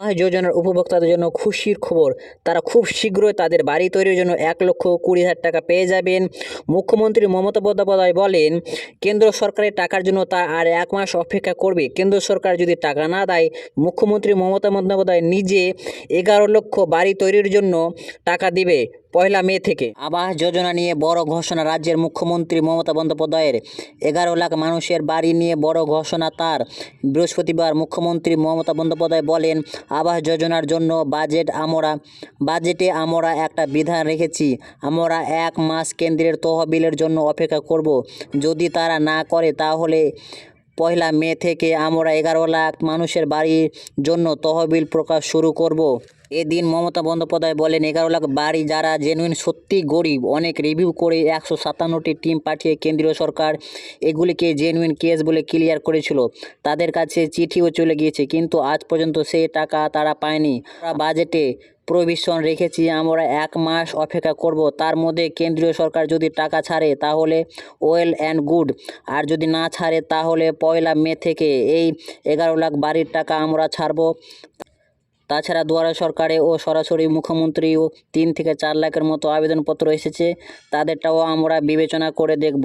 যোজনার উপভোক্তাদের জন্য খুশির খবর। তারা খুব শীঘ্রই তাদের বাড়ি তৈরির জন্য এক লক্ষ কুড়ি হাজার টাকা পেয়ে যাবেন। মুখ্যমন্ত্রী মমতা বন্দ্যোপাধ্যায় বলেন, কেন্দ্র সরকারের টাকার জন্য তা আর এক মাস অপেক্ষা করবে। কেন্দ্র সরকার যদি টাকা না দেয়, মুখ্যমন্ত্রী মমতা বন্দ্যোপাধ্যায় নিজে এগারো লক্ষ বাড়ি তৈরির জন্য টাকা দিবে। পয়লা মে থেকে। আবাস যোজনা নিয়ে বড় ঘোষণা রাজ্যের মুখ্যমন্ত্রী মমতা বন্দ্যোপাধ্যায়ের। এগারো লাখ মানুষের বাড়ি নিয়ে বড় ঘোষণা তার। বৃহস্পতিবার মুখ্যমন্ত্রী মমতা বন্দ্যোপাধ্যায় বলেন, আবাস যোজনার জন্য বাজেট আমরা, বাজেটে আমরা একটা বিধান রেখেছি। আমরা এক মাস কেন্দ্রের তহবিলের জন্য অপেক্ষা করব। যদি তারা না করে, তাহলে পয়লা মে থেকে আমরা এগারো লাখ মানুষের বাড়ির জন্য তহবিল প্রকাশ শুরু করব। এদিন মমতা বন্দ্যোপাধ্যায় বলেন, এগারো লাখ বাড়ি যারা জেনুইন সত্যি গরিব, অনেক রিভিউ করে একশো সাতান্নটি টিম পাঠিয়ে কেন্দ্রীয় সরকার এগুলিকে জেনুইন কেস বলে ক্লিয়ার করেছিল। তাদের কাছে চিঠিও চলে গিয়েছে, কিন্তু আজ পর্যন্ত সেই টাকা তারা পায়নি। বাজেটে প্রভিশন রেখেছি, আমরা এক মাস অপেক্ষা করব। তার মধ্যে কেন্দ্রীয় সরকার যদি টাকা ছাড়ে, তাহলে ওয়েল অ্যান্ড গুড। আর যদি না ছাড়ে, তাহলে পয়লা মে থেকে এই এগারো লাখ বাড়ির টাকা আমরা ছাড়বো। তাছাড়া দুয়ারে সরকারে ও সরাসরি মুখ্যমন্ত্রীও তিন থেকে চার লাখের মতো আবেদনপত্র এসেছে, তাদেরটাও আমরা বিবেচনা করে দেখব।